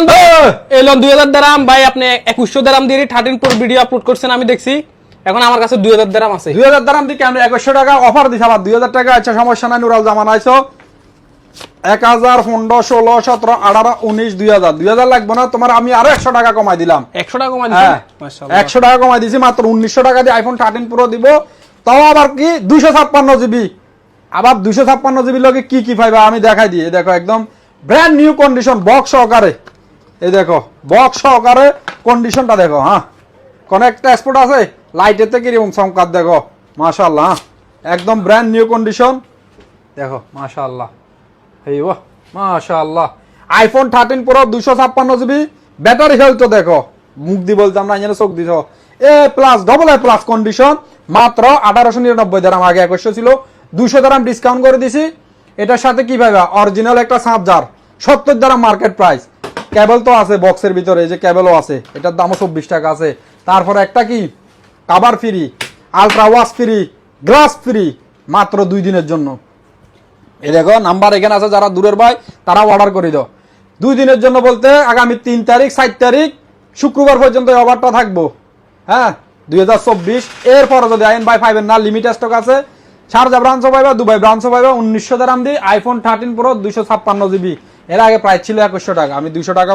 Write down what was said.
দেন তো এলন দুই হাজার দারাম ভাই আপনি একুশশো দারাম দিয়ে থার্টিন প্রো ভিডিও আপলোড করছেন আমি দেখছি। এখন আমার কাছে দুই হাজার দারাম আছে। দুই হাজার দাম দিকে আমরা টাকা অফার দিছি আবার দুই হাজার টাকা আচ্ছা সমস্যা নাই নুরাল জামান আইছো এক হাজার পনেরো ষোলো সতেরো আঠারো উনিশ দুই হাজার। দুই হাজার লাগবে না তোমার আমি আরও একশো টাকা কমাই দিলাম। একশো টাকা কমাই হ্যাঁ। একশো টাকা কমাই দিছি মাত্র উনিশশো টাকা দিয়ে আইফোন থার্টিন প্রো দিব। তাও আবার কি দুইশো ছাপ্পান্ন জিবি আবার দুইশো ছাপ্পান্ন জিবি লগে কি কি পাইবা আমি দেখাই দিই দেখো একদম ব্র্যান্ড নিউ কন্ডিশন বক্স সহকারে। এই দেখো বক্স সহকারে কন্ডিশনটা দেখো হ্যাঁ? কোন একটা স্পট আছে লাইটের থেকে কীরকম চমকার দেখো মাশাল্লাহ হ্যাঁ? একদম ব্র্যান্ড নিউ কন্ডিশন দেখো মাশাল্লাহ এই বাহ মাশাল্লাহ আইফোন থার্টিন প্রো দুশো ছাপ্পান্ন জিবি ব্যাটারি হেলথ দেখো, মুখ দি বলতাম না এখানে চোখ দিছ। A plus double A plus condition মাত্র আঠারোশো নিরানব্বই দাম আগে একুশশো ছিল দুশো দাম ডিসকাউন্ট করে দিছি। এটার সাথে কি পাইবা অরিজিনাল একটা চার্জার সত্তর দ্বারা মার্কেট প্রাইস কেবল তো আছে বক্সের ভিতরে, এই যে কেবলও আছে। এটার দামও চব্বিশ টাকা আছে। তারপরে একটা কি? Cover free, ultra wash free, glass free, মাত্র দুই দিনের জন্য। এ দেখো, নাম্বার এখানে আছে যারা দূরের ভাই, তারা অর্ডার করে দাও। দুই দিনের জন্য বলতে আগামী তিন তারিখ, সাত তারিখ, শুক্রবার পর্যন্ত এই অফারটা থাকব। হ্যাঁ? দুই হাজার চব্বিশ, এরপরে যদি আইন বাই ফাইভের না লিমিট স্টক আছে শারজা ব্রাঞ্চও পাইবা, দুবাই ব্রাঞ্চও পাইবা, উনিশশো দাম দিয়ে আইফোন থার্টিন প্রো দুইশো ছাপ্পান্ন জিবি এর আগে প্রাইস ছিল একুশশো টাকা আমি দুশো টাকা